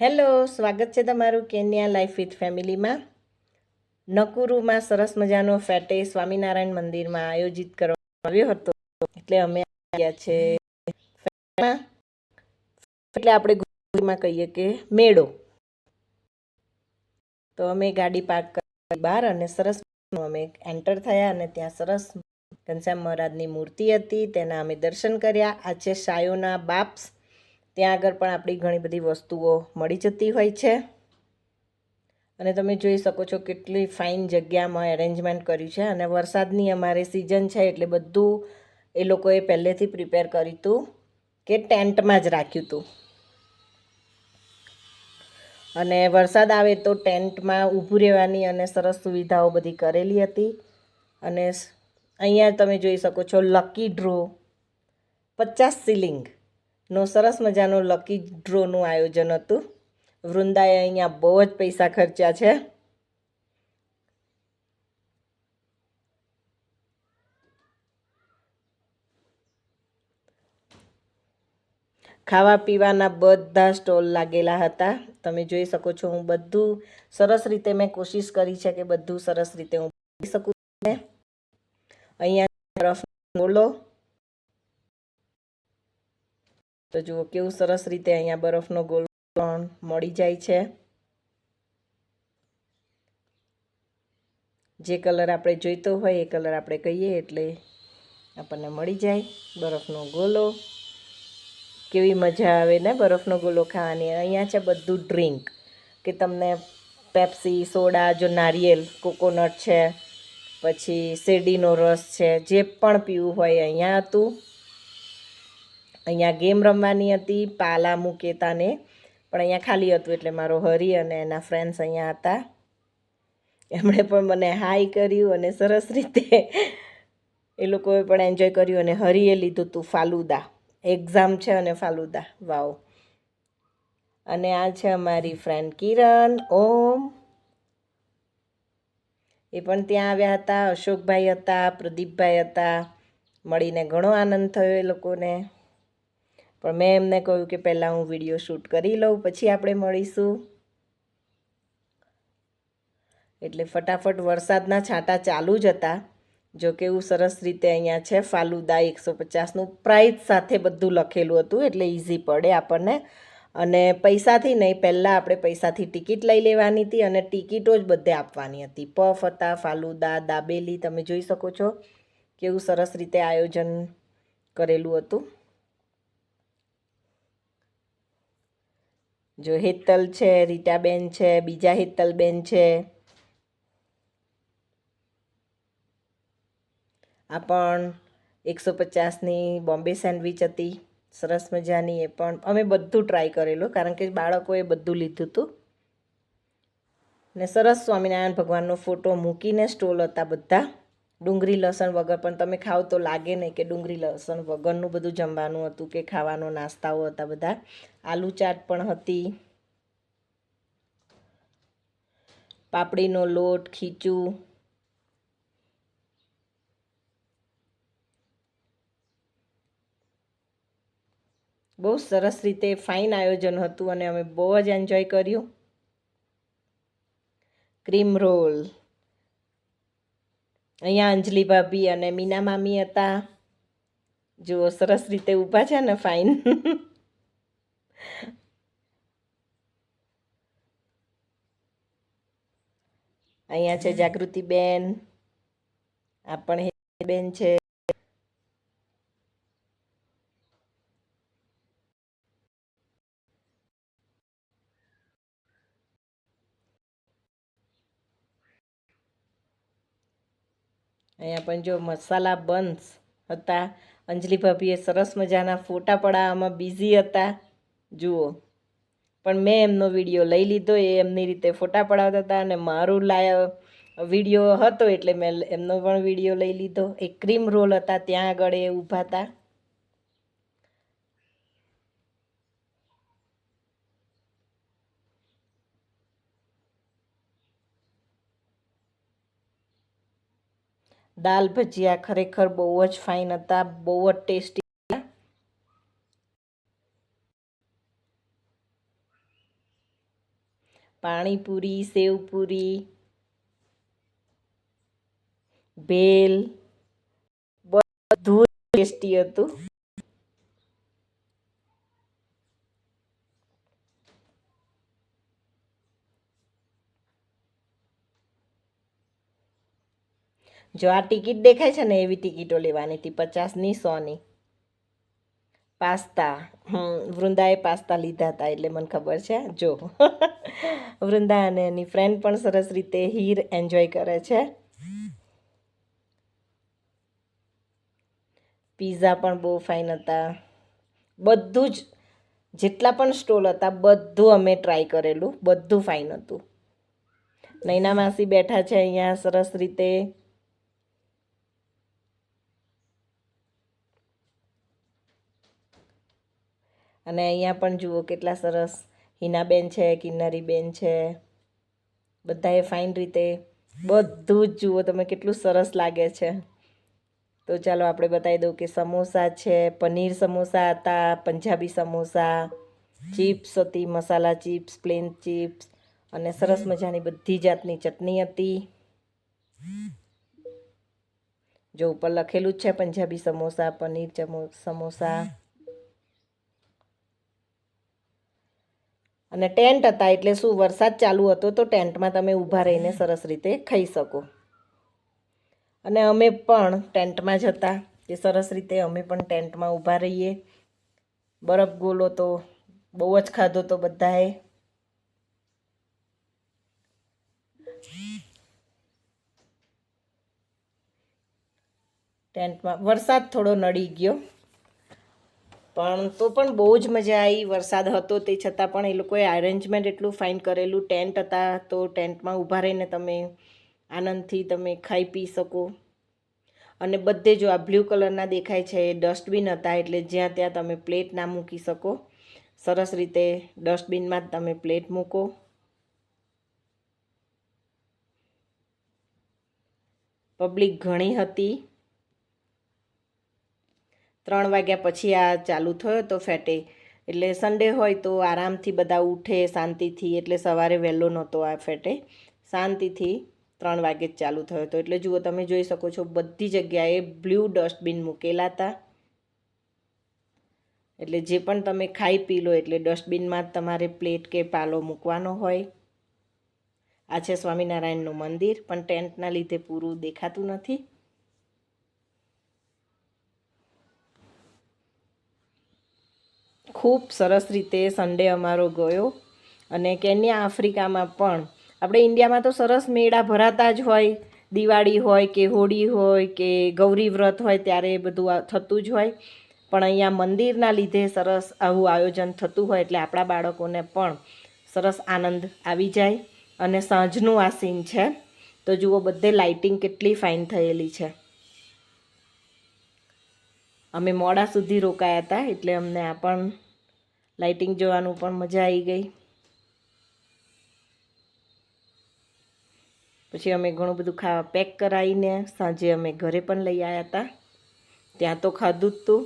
Hello, સ્વાગત છે તમારું કેન્યા લાઈફ વિથ ફેમિલીમાં નકુરુમાં સરસ મજાનો ફેટે સ્વામિનારાયણ મંદિરમાં આયોજિત કરવામાં આવ્યો હતો. એટલે અમે આવ્યા છે. એટલે આપણે ગુજરાતીમાં કહીએ કે મેળો. તો અમે ગાડી પાર્ક કરી બહાર અને સરસ અમે એન્ટર થયા અને ત્યાં સરસ ઘનશ્યામ મહારાજની મૂર્તિ હતી. તેના અમે દર્શન કર્યા. આ છે શાયોના બાપ્સ. ત્યાં આગળ પણ આપણી ઘણી બધી વસ્તુઓ મળી જતી હોય છે. અને તમે જોઈ શકો છો કેટલી ફાઇન જગ્યામાં એરેન્જમેન્ટ કર્યું છે અને વરસાદની અમારે સિઝન છે એટલે બધું એ લોકોએ પહેલેથી પ્રિપેર કર્યું હતું કે ટેન્ટમાં જ રાખ્યું હતું. અને વરસાદ આવે તો ટેન્ટમાં ઊભું રહેવાની અને સરસ સુવિધાઓ બધી કરેલી હતી. અને અહીંયા તમે જોઈ શકો છો લકી ડ્રો પચાસ સિલિંગ નો સરસ મજાનું લકી ડ્રોનું આયોજન હતું. વૃંદાએ અહીંયા બહુ જ પૈસા ખર્ચ્યા છે. ખાવા પીવાના બધા સ્ટોલ લાગેલા હતા. તમે જોઈ શકો છો હું બધું સરસ રીતે મેં કોશિશ કરી છે કે બધું સરસ રીતે હું શકું અહીંયા તરફ બોલો. તો જુઓ કેવું સરસ રીતે અહીંયા બરફનો ગોલ પણ મળી જાય છે. જે કલર આપણે જોઈતો હોય એ કલર આપણે કહીએ એટલે આપણને મળી જાય બરફનો ગોલો. કેવી મજા આવે ને બરફનો ગોલો ખાવાની. અહીંયા છે બધું ડ્રિંક કે તમને પેપ્સી, સોડા, જો નારિયેલ, કોકોનટ છે, પછી શેરડીનો રસ છે, જે પણ પીવું હોય અહીંયા હતું. અહીંયા ગેમ રમવાની હતી, પાલા મુકેતાને, પણ અહીંયા ખાલી હતું એટલે મારો હરી અને એના ફ્રેન્ડ્સ અહીંયા હતા. એમણે પણ મને હાઈ કર્યું અને સરસ રીતે એ લોકોએ પણ એન્જોય કર્યું અને હરીએ લીધું હતું ફાલુદા. એક્ઝામ છે અને ફાલુદા. વાવ અને આ છે અમારી ફ્રેન્ડ કિરણ. ઓમ. એ પણ ત્યાં આવ્યા હતા, અશોકભાઈ હતા, પ્રદીપભાઈ હતા. મળીને ઘણો આનંદ થયો એ લોકોને. પણ મેં એમને કહ્યું કે પહેલાં હું વીડિયો શૂટ કરી લઉં, પછી આપણે મળીશું. એટલે ફટાફટ વરસાદના છાંટા ચાલુ જ હતા. જો કેવું સરસ રીતે અહીંયા છે, ફાલુદા એકસો પચાસનું પ્રાઇસ સાથે બધું લખેલું હતું, એટલે ઇઝી પડે આપણને. અને પૈસાથી નહીં, પહેલાં આપણે પૈસાથી ટિકિટ લઈ લેવાની હતી અને ટિકિટો જ બધે આપવાની હતી. પફ હતા ફાલુદા, દાબેલી, તમે જોઈ શકો છો કેવું સરસ રીતે આયોજન કરેલું હતું. જો હેતલ છે, રીટાબેન છે, બીજા હેતલબેન છે. આ પણ એકસો પચાસની બોમ્બે સેન્ડવિચ હતી. સરસ મજાની એ પણ અમે બધું ટ્રાય કરેલું, કારણ કે બાળકોએ બધું લીધું હતું. ને સરસ સ્વામિનારાયણ ભગવાનનો ફોટો મૂકીને સ્ટોલ હતા બધા. ડુંગળી લસણ વગર, પણ તમે ખાઓ તો લાગે નહીં કે ડુંગળી લસણ વગરનું બધું જમવાનું હતું કે ખાવાનો નાસ્તાઓ હતા બધા. આલુ ચાટ પણ હતી. પાપડીનો લોટ, ખીચું. બહુ સરસ રીતે ફાઇન આયોજન હતું અને અમે બહુ જ એન્જોય કર્યું. Cream roll. અહીંયા અંજલિ ભાભી અને મીના મામી હતા. જુઓ, સરસ રીતે ઊભા છે ને ફાઇન અહીંયા છે જાગૃતિબેન. આ પણ બેન છે. અહીંયા પણ જો મસાલા બન્સ હતા. અંજલિ ભાભીએ સરસ મજાના ફોટા પડાવવામાં બિઝી હતા. જુઓ. પણ મેં એમનો વીડિયો લઈ લીધો, એ એમની રીતે ફોટા પડાવતા હતા અને મારું લાય વીડિયો હતો એટલે મેં એમનો પણ વીડિયો લઈ લીધો. એક ક્રીમ રોલ હતા, ત્યાં આગળ એ ઊભા હતા. દાલ ભજીયા ખરેખર બહુ જ ફાઇન હતા, બહુ જ ટેસ્ટી પાણીપુરી, સેવપુરી, ભેલ, બધું ટેસ્ટી હતું. જો આ ટિકિટ દેખાય છે ને, એવી ટિકિટો લેવાની હતી, પચાસની, સોની. પાસ્તા. વૃંદાએ પાસ્તા લીધા હતા, એટલે મને ખબર છે. જો. વૃંદા અને એની ફ્રેન્ડ પણ સરસ રીતે હીર એન્જોય કરે છે. પીઝા પણ બહુ ફાઇન હતા. બધું જ, જેટલા પણ સ્ટોલ હતા, બધું અમે ટ્રાય કરેલું. બધું ફાઇન હતું. નૈના માસી બેઠા છે અહીંયા, સરસ રીતે અને અહીંયા પણ જુઓ કેટલા સરસ હિનાબેન છે, કિન્નરીબેન છે. બધાએ ફાઇન રીતે બધું જ જુઓ, તમે કેટલું સરસ લાગે છે. તો ચાલો આપણે બતાવી દઉં કે સમોસા છે, પનીર સમોસા હતા, પંજાબી સમોસા, ચિપ્સ હતી, મસાલા ચિપ્સ, પ્લેન ચિપ્સ અને સરસ મજાની બધી જાતની ચટણી હતી. જો ઉપર લખેલું જ છે, પંજાબી સમોસા, પનીર સમોસા અને ટેન્ટ હતા એટલે શું વરસાદ ચાલુ હતો તો ટેન્ટમાં તમે ઊભા રહીને સરસ રીતે ખાઈ શકો. અને અમે પણ ટેન્ટમાં જ હતા એ સરસ રીતે અમે પણ ટેન્ટમાં ઊભા રહીએ. બરફ ગોલો તો બહુ જ ખાધો તો બધાએ. ટેન્ટમાં વરસાદ થોડો નડી ગયો. પણ તો પણ બહુ જ મજા આવી વરસાદ હતો તે છતાં પણ એ લોકોએ અરેન્જમેન્ટ એટલું ફાઇન કરેલું. ટેન્ટ હતા તો ટેન્ટમાં ઊભા રહીને તમે આનંદથી તમે ખાઈ પી શકો. અને બધે જો આ બ્લુ કલરના દેખાય છે, એ ડસ્ટબિન હતા એટલે જ્યાં ત્યાં તમે પ્લેટ ના મૂકી શકો. સરસ રીતે ડસ્ટબિનમાં જ તમે પ્લેટ મૂકો. પબ્લિક ઘણી હતી. ત્રણ વાગ્યા પછી આ ચાલુ થયો તો ફેટે. એટલે સન્ડે હોય તો આરામથી બધા ઉઠે, શાંતિથી. એટલે સવારે વહેલો નહોતો આ ફેટે. શાંતિથી ત્રણ વાગે જ ચાલુ થયો હતો. એટલે જુઓ, તમે જોઈ શકો છો, બધી જગ્યાએ બ્લુ ડસ્ટબિન મૂકેલા હતા. એટલે જે પણ તમે ખાઈ પી લો, એટલે ડસ્ટબિનમાં જ તમારે પ્લેટ કે પાલો મૂકવાનો હોય. આ છે સ્વામિનારાયણનું મંદિર, પણ ટેન્ટના લીધે પૂરું દેખાતું નથી. ખૂબ સરસ રીતે સન્ડે અમારો ગયો. અને કેન્યા આફ્રિકામાં પણ. આપણે ઇન્ડિયામાં તો સરસ મેળા ભરાતા જ હોય. દિવાળી હોય કે હોળી હોય કે ગૌરી વ્રત હોય ત્યારે બધું થતું જ હોય. પણ અહીંયા મંદિરના લીધે સરસ આવું આયોજન થતું હોય એટલે આપણા બાળકોને પણ સરસ આનંદ આવી જાય. અને સાંજનું આ સીન છે. તો જુઓ બધે લાઇટિંગ કેટલી ફાઇન થયેલી છે. અમે મોડા સુધી રોકાયા હતા એટલે અમને આ પણ લાઇટિંગ જોવાનું પણ મજા આવી ગઈ. પછી અમે ઘણું બધું ખાવા પેક કરાવીને સાંજે અમે ઘરે પણ લઈ આવ્યા હતા ત્યાં તો ખાધું જ હતું